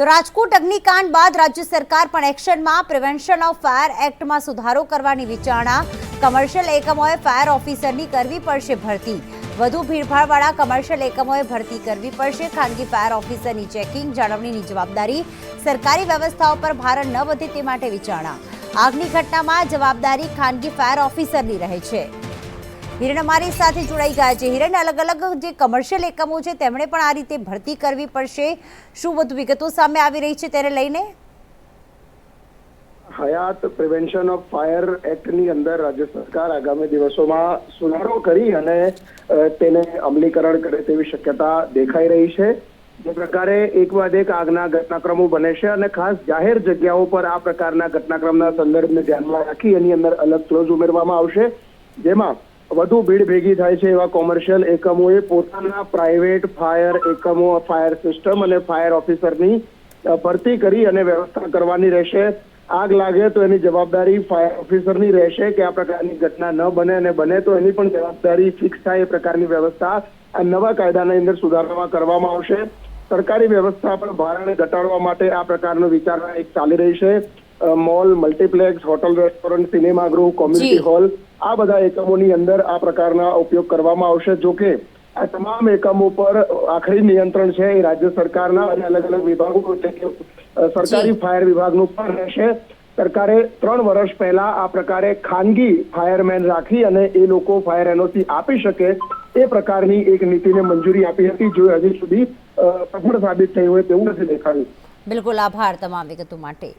તો રાજકોટ અગ્નિકાંડ બાદ રાજ્ય સરકાર પણ એક્શનમાં પ્રિવેન્શન ઓફ ફાયર એક્ટમાં સુધારો કરવાની વિચારણા. કમર્શિયલ એકમોએ ફાયર ઓફિસરની કરવી પડશે ભરતી. વધુ ભીડભાડવાળા કમર્શિયલ એકમોએ ભરતી કરવી પડશે. ખાનગી ફાયર ઓફિસરની ચેકિંગ જાળવણીની જવાબદારી સરકારી વ્યવસ્થાઓ પર ભાર ન વધે તે માટે વિચારણા. આગની ઘટનામાં જવાબદારી ખાનગી ફાયર ઓફિસરની રહે છે. હિરણ અમારી સાથે જોડાઈ ગયા છે. હિરણ અલગ અલગ જે કમર્શિયલ એકમો છે, તેમણે પણ આ રીતે ભરતી કરવી પડશે. શું વધુ વિગતો સામે આવી રહી છે તેને લઈને? હયાત પ્રિવેન્શન ઓફ ફાયર એક્ટની અંદર રાજ્ય સરકાર આગામી દિવસોમાં સુધારો કરી અને તેને અમલીકરણ કરે તેવી શક્યતા દેખાઈ રહી છે. જે પ્રકારે એક બાદ એક આગના ઘટનાક્રમો બને છે અને ખાસ જાહેર જગ્યાઓ પર આ પ્રકારના ઘટનાક્રમના સંદર્ભને ધ્યાનમાં રાખી એની અંદર અલગ ક્લોઝ ઉમેરવામાં આવશે. જેમાં વધુ ભીડ ભેગી થાય છે એવા કોમર્શિયલ એકમોએ પોતાના પ્રાઇવેટ ફાયર એકમો, ફાયર સિસ્ટમ અને ફાયર ઓફિસરની ભરતી કરી અને વ્યવસ્થા કરવાની રહેશે. આગ લાગે તો એની જવાબદારી ફાયર ઓફિસરની રહેશે કે આ પ્રકારની ઘટના ન બને અને બને તો એની પણ જવાબદારી ફિક્સ થાય એ પ્રકારની વ્યવસ્થા આ નવા કાયદાની અંદર સુધારવામાં કરવામાં આવશે. સરકારી વ્યવસ્થા પર ભારણ ઘટાડવા માટે આ પ્રકારનો વિચારણા એક ચાલી રહી છે. Mall multiplex hotel restaurant cinema ગૃહ કોમ્યુનિટી હોલ આ બધા એકમોની અંદર આ પ્રકારના ઉપયોગ કરવામાં આવશે. જો કે આ તમામ એકમો પર આખરી નિયંત્રણ છે એ રાજ્ય સરકારના અને અલગ અલગ વિભાગો એટલે કે સરકારી ફાયર વિભાગનું પણ રહેશે. સરકારે ત્રણ વર્ષ પહેલા આ પ્રકારે ખાનગી ફાયરમેન રાખી અને એ લોકો ફાયર એનઓસી આપી શકે એ પ્રકારની એક નીતિને મંજૂરી આપી હતી જો હજી સુધી સફળ સાબિત થઈ હોય તેવું નથી દેખાયું. બિલકુલ આભાર તમામ વિગતો માટે.